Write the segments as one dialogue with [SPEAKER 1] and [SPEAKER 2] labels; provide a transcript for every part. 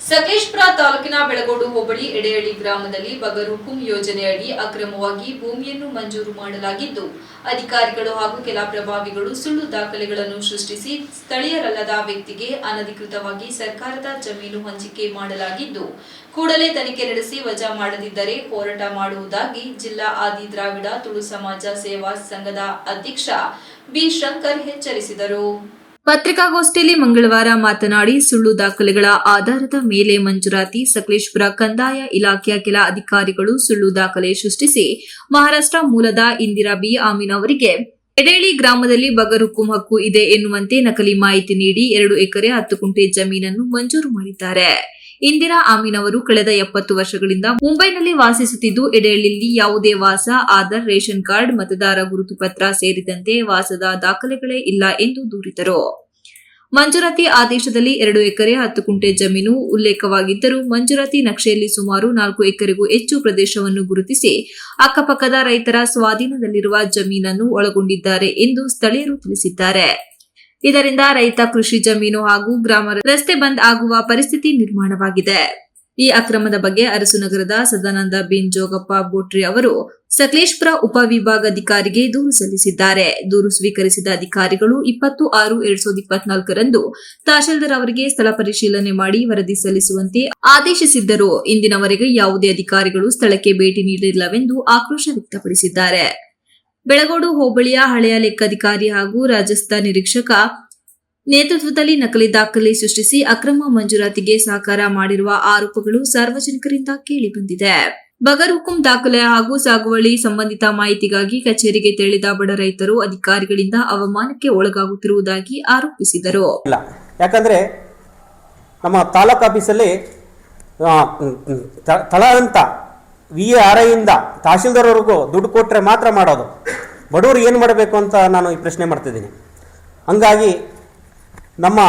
[SPEAKER 1] ಸಕಲೇಶ್ಪುರ ತಾಲೂಕಿನ ಬೆಳಗೋಡು ಹೋಬಳಿ ಎಡೆಯಡಿ ಗ್ರಾಮದಲ್ಲಿ ಬಗರ್ಹುಕುಂ ಯೋಜನೆಯಡಿ ಅಕ್ರಮವಾಗಿ ಭೂಮಿಯನ್ನು ಮಂಜೂರು ಮಾಡಲಾಗಿದ್ದು, ಅಧಿಕಾರಿಗಳು ಹಾಗೂ ಕೆಲ ಪ್ರಭಾವಿಗಳು ಸುಳ್ಳು ದಾಖಲೆಗಳನ್ನು ಸೃಷ್ಟಿಸಿ ಸ್ಥಳೀಯರಲ್ಲದ ವ್ಯಕ್ತಿಗೆ ಅನಧಿಕೃತವಾಗಿ ಸರ್ಕಾರದ ಜಮೀನು ಹಂಚಿಕೆ ಮಾಡಲಾಗಿದ್ದು, ಕೂಡಲೇ ತನಿಖೆ ನಡೆಸಿ ವಜಾ ಮಾಡದಿದ್ದರೆ ಹೋರಾಟ ಮಾಡುವುದಾಗಿ ಜಿಲ್ಲಾ ಆದಿ ದ್ರಾವಿಡ ತುಳು ಸಮಾಜ ಸೇವಾ ಸಂಘದ ಅಧ್ಯಕ್ಷ ಬಿ. ಶಂಕರ್ ಎಚ್ಚರಿಸಿದರು. ಪತ್ರಿಕಾಗೋಷ್ಠಿಯಲ್ಲಿ ಮಂಗಳವಾರ ಮಾತನಾಡಿ ಸುಳ್ಳು ದಾಖಲೆಗಳ ಆಧಾರದ ಮೇಲೆ ಮಂಜೂರಾತಿ, ಸಕಲೇಶ್ಪುರ ಕಂದಾಯ ಇಲಾಖೆಯ ಕೆಲ ಅಧಿಕಾರಿಗಳು ಸುಳ್ಳು ದಾಖಲೆ ಸೃಷ್ಟಿಸಿ ಮಹಾರಾಷ್ಟ್ರ ಮೂಲದ ಇಂದಿರಾ ಬಿ ಆಮೀನ್ ಅವರಿಗೆ ಎಡೇಳಿ ಗ್ರಾಮದಲ್ಲಿ ಬಗರುಕುಂ ಹಕ್ಕು ಇದೆ ಎನ್ನುವಂತೆ ನಕಲಿ ಮಾಹಿತಿ ನೀಡಿ ಎರಡು ಎಕರೆ ಹತ್ತು ಕುಂಟೆ ಜಮೀನನ್ನು ಮಂಜೂರು ಮಾಡಿದ್ದಾರೆ. ಇಂದಿರಾ ಆಮೀನ್ ಅವರು ಕಳೆದ ಎಪ್ಪತ್ತು ವರ್ಷಗಳಿಂದ ಮುಂಬೈನಲ್ಲಿ ವಾಸಿಸುತ್ತಿದ್ದು ಎಡೆಯಲ್ಲಿ ಯಾವುದೇ ವಾಸ, ಆಧಾರ್, ರೇಷನ್ ಕಾರ್ಡ್, ಮತದಾರ ಗುರುತು ಪತ್ರ ಸೇರಿದಂತೆ ವಾಸದ ದಾಖಲೆಗಳೇ ಇಲ್ಲ ಎಂದು ದೂರಿದರು. ಮಂಜೂರಾತಿ ಆದೇಶದಲ್ಲಿ ಎರಡು ಎಕರೆ ಹತ್ತು ಕುಂಟೆ ಜಮೀನು ಉಲ್ಲೇಖವಾಗಿದ್ದರೂ ಮಂಜೂರಾತಿ ನಕ್ಷೆಯಲ್ಲಿ ಸುಮಾರು ನಾಲ್ಕು ಎಕರೆಗೂ ಹೆಚ್ಚು ಪ್ರದೇಶವನ್ನು ಗುರುತಿಸಿ ಅಕ್ಕಪಕ್ಕದ ರೈತರ ಸ್ವಾಧೀನದಲ್ಲಿರುವ ಜಮೀನನ್ನು ಒಳಗೊಂಡಿದ್ದಾರೆ ಎಂದು ಸ್ಥಳೀಯರು ತಿಳಿಸಿದ್ದಾರೆ. ಇದರಿಂದ ರೈತ ಕೃಷಿ ಜಮೀನು ಹಾಗೂ ಗ್ರಾಮ ರಸ್ತೆ ಬಂದ್ ಆಗುವ ಪರಿಸ್ಥಿತಿ ನಿರ್ಮಾಣವಾಗಿದೆ. ಈ ಅಕ್ರಮದ ಬಗ್ಗೆ ಅರಸು ನಗರದ ಸದಾನಂದ ಬಿನ್ ಜೋಗಪ್ಪ ಬೋಟ್ರಿ ಅವರು ಸಕಲೇಶ್ಪುರ ಉಪವಿಭಾಗಾಧಿಕಾರಿಗೆ ದೂರು ಸಲ್ಲಿಸಿದ್ದಾರೆ. ದೂರು ಸ್ವೀಕರಿಸಿದ ಅಧಿಕಾರಿಗಳು ಇಪ್ಪತ್ತು ಆರು ಎರಡ್ ಸಾವಿರದ ಇಪ್ಪತ್ನಾಲ್ಕರಂದು ತಹಶೀಲ್ದಾರ್ ಅವರಿಗೆ ಸ್ಥಳ ಪರಿಶೀಲನೆ ಮಾಡಿ ವರದಿ ಸಲ್ಲಿಸುವಂತೆ ಆದೇಶಿಸಿದ್ದರು. ಇಂದಿನವರೆಗೆ ಯಾವುದೇ ಅಧಿಕಾರಿಗಳು ಸ್ಥಳಕ್ಕೆ ಭೇಟಿ ನೀಡಿಲ್ಲವೆಂದು ಆಕ್ರೋಶ ವ್ಯಕ್ತಪಡಿಸಿದ್ದಾರೆ. ಬೆಳಗೋಡು ಹೋಬಳಿಯ ಹಳೆಯ ಲೆಕ್ಕಾಧಿಕಾರಿ ಹಾಗೂ ರಾಜಸ್ಥಾನ ನಿರೀಕ್ಷಕ ನೇತೃತ್ವದಲ್ಲಿ ನಕಲಿ ದಾಖಲೆ ಸೃಷ್ಟಿಸಿ ಅಕ್ರಮ ಮಂಜೂರಾತಿಗೆ ಸಹಕಾರ ಮಾಡಿರುವ ಆರೋಪಗಳು ಸಾರ್ವಜನಿಕರಿಂದ ಕೇಳಿಬಂದಿದೆ. ಬಗರ್ ಹುಕುಂ ದಾಖಲೆ ಹಾಗೂ ಸಾಗುವಳಿ ಸಂಬಂಧಿತ ಮಾಹಿತಿಗಾಗಿ ಕಚೇರಿಗೆ ತೆರಳಿದ ಬಡ ರೈತರು ಅಧಿಕಾರಿಗಳಿಂದ ಅವಮಾನಕ್ಕೆ ಒಳಗಾಗುತ್ತಿರುವುದಾಗಿ ಆರೋಪಿಸಿದರು.
[SPEAKER 2] ಯಾಕಂದ್ರೆ ನಮ್ಮ ತಾಲೂಕು ಆಫೀಸಲ್ಲಿ ತಳ ಅಂತ ವಿ ಆರ್ ಐಯಿಂದ ತಹಶೀಲ್ದಾರ್ವರೆಗೂ ದುಡ್ಡು ಕೊಟ್ಟರೆ ಮಾತ್ರ ಮಾಡೋದು. ಬಡವರು ಏನು ಮಾಡಬೇಕು ಅಂತ ನಾನು ಈ ಪ್ರಶ್ನೆ ಮಾಡ್ತಿದ್ದೀನಿ. ಹಂಗಾಗಿ ನಮ್ಮ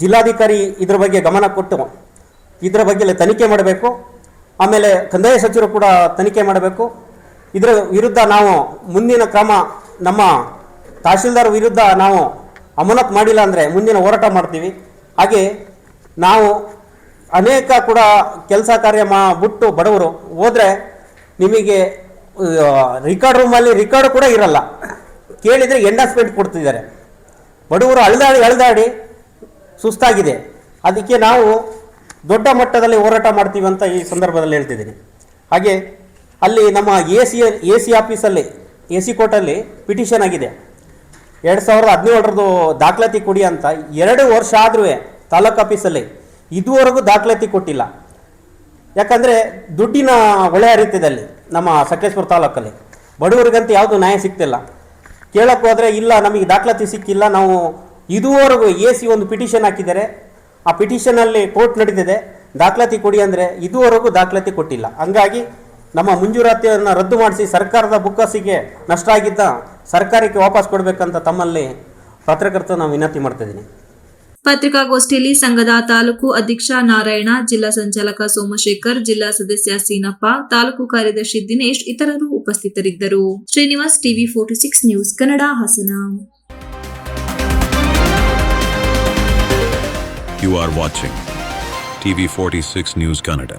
[SPEAKER 2] ಜಿಲ್ಲಾಧಿಕಾರಿ ಇದ್ರ ಬಗ್ಗೆ ಗಮನ ಕೊಟ್ಟು, ಇದರ ಬಗ್ಗೆ ತನಿಖೆ ಮಾಡಬೇಕು. ಆಮೇಲೆ ಕಂದಾಯ ಸಚಿವರು ಕೂಡ ತನಿಖೆ ಮಾಡಬೇಕು. ಇದರ ವಿರುದ್ಧ ನಾವು ಮುಂದಿನ ಕ್ರಮ, ನಮ್ಮ ತಹಶೀಲ್ದಾರ್ ವಿರುದ್ಧ ನಾವು ಅಮಾನತ್ ಮಾಡಿಲ್ಲ ಅಂದರೆ ಮುಂದಿನ ಹೋರಾಟ ಮಾಡ್ತೀವಿ. ಹಾಗೆ ನಾವು ಅನೇಕ ಕೂಡ ಕೆಲಸ ಕಾರ್ಯ ಮಾ, ಬಿಟ್ಟು ಬಡವರು ಹೋದರೆ ನಿಮಗೆ ರಿಕಾರ್ಡ್ ರೂಮಲ್ಲಿ ರಿಕಾರ್ಡ್ ಕೂಡ ಇರಲ್ಲ. ಕೇಳಿದರೆ ಎಂಡಾಸ್ಮೆಂಟ್ ಕೊಡ್ತಿದ್ದಾರೆ. ಬಡವರು ಅಳದಾಡಿ ಅಳದಾಡಿ ಸುಸ್ತಾಗಿದೆ. ಅದಕ್ಕೆ ನಾವು ದೊಡ್ಡ ಮಟ್ಟದಲ್ಲಿ ಹೋರಾಟ ಮಾಡ್ತೀವಿ ಅಂತ ಈ ಸಂದರ್ಭದಲ್ಲಿ ಹೇಳ್ತಿದ್ದೀನಿ. ಹಾಗೆ ಅಲ್ಲಿ ನಮ್ಮ ಎ ಸಿ ಎ ಸಿ ಆಫೀಸಲ್ಲಿ ಎ ಸಿ ಕೋರ್ಟಲ್ಲಿ ಪಿಟಿಷನ್ ಆಗಿದೆ. ಎರಡು ಸಾವಿರದ ಹದಿನೇಳರದ್ದು ದಾಖಲಾತಿ ಕೊಡಿ ಅಂತ. ಎರಡು ವರ್ಷ ಆದರೂ ತಾಲೂಕು ಆಫೀಸಲ್ಲಿ ಇದುವರೆಗೂ ದಾಖಲಾತಿ ಕೊಟ್ಟಿಲ್ಲ. ಯಾಕಂದರೆ ದುಡ್ಡಿನ ಹೊಳೆ ಹರಿತಿದೆ ಅಲ್ಲಿ ನಮ್ಮ ಸಕಲೇಶ್ಪುರ ತಾಲೂಕಲ್ಲಿ ಬಡವರಿಗಂತ ಯಾವುದು ನ್ಯಾಯ ಸಿಗ್ತಿಲ್ಲ. ಕೇಳಕ್ಕೆ ಹೋದರೆ ಇಲ್ಲ, ನಮಗೆ ದಾಖಲಾತಿ ಸಿಕ್ಕಿಲ್ಲ, ನಾವು ಇದುವರೆಗೂ ಎ ಸಿ ಒಂದು ಪಿಟಿಷನ್ ಹಾಕಿದ್ದಾರೆ. ಆ ಪಿಟಿಷನಲ್ಲಿ ಕೋರ್ಟ್ ನಡೀತಿದೆ ದಾಖಲಾತಿ ಕೊಡಿ ಅಂದರೆ ಇದುವರೆಗೂ ದಾಖಲಾತಿ ಕೊಟ್ಟಿಲ್ಲ. ಹಂಗಾಗಿ ನಮ್ಮ ಮುಂಜೂರಾತಿಯನ್ನು ರದ್ದು ಮಾಡಿಸಿ ಸರ್ಕಾರದ ಬುಕ್ಕಸಿಗೆ ನಷ್ಟ ಆಗಿದ್ದ ಸರ್ಕಾರಕ್ಕೆ ವಾಪಸ್ ಕೊಡಬೇಕಂತ ತಮ್ಮಲ್ಲಿ ಪತ್ರಕರ್ತರು ನಾವು ವಿನಂತಿ ಮಾಡ್ತಿದ್ದೀನಿ
[SPEAKER 1] ಪತ್ರಿಕಾಗೋಷ್ಠಿಯಲ್ಲಿ ಸಂಘದ ತಾಲೂಕು ಅಧ್ಯಕ್ಷ ನಾರಾಯಣ, ಜಿಲ್ಲಾ ಸಂಚಾಲಕ ಸೋಮಶೇಖರ್, ಜಿಲ್ಲಾ ಸದಸ್ಯ ಸೀನಪ್ಪ, ತಾಲೂಕು ಕಾರ್ಯದರ್ಶಿ ದಿನೇಶ್ ಇತರರು ಉಪಸ್ಥಿತರಿದ್ದರು Srinivas TV forty six news Kannada Hassan you
[SPEAKER 3] You are watching TV46 News Kannada.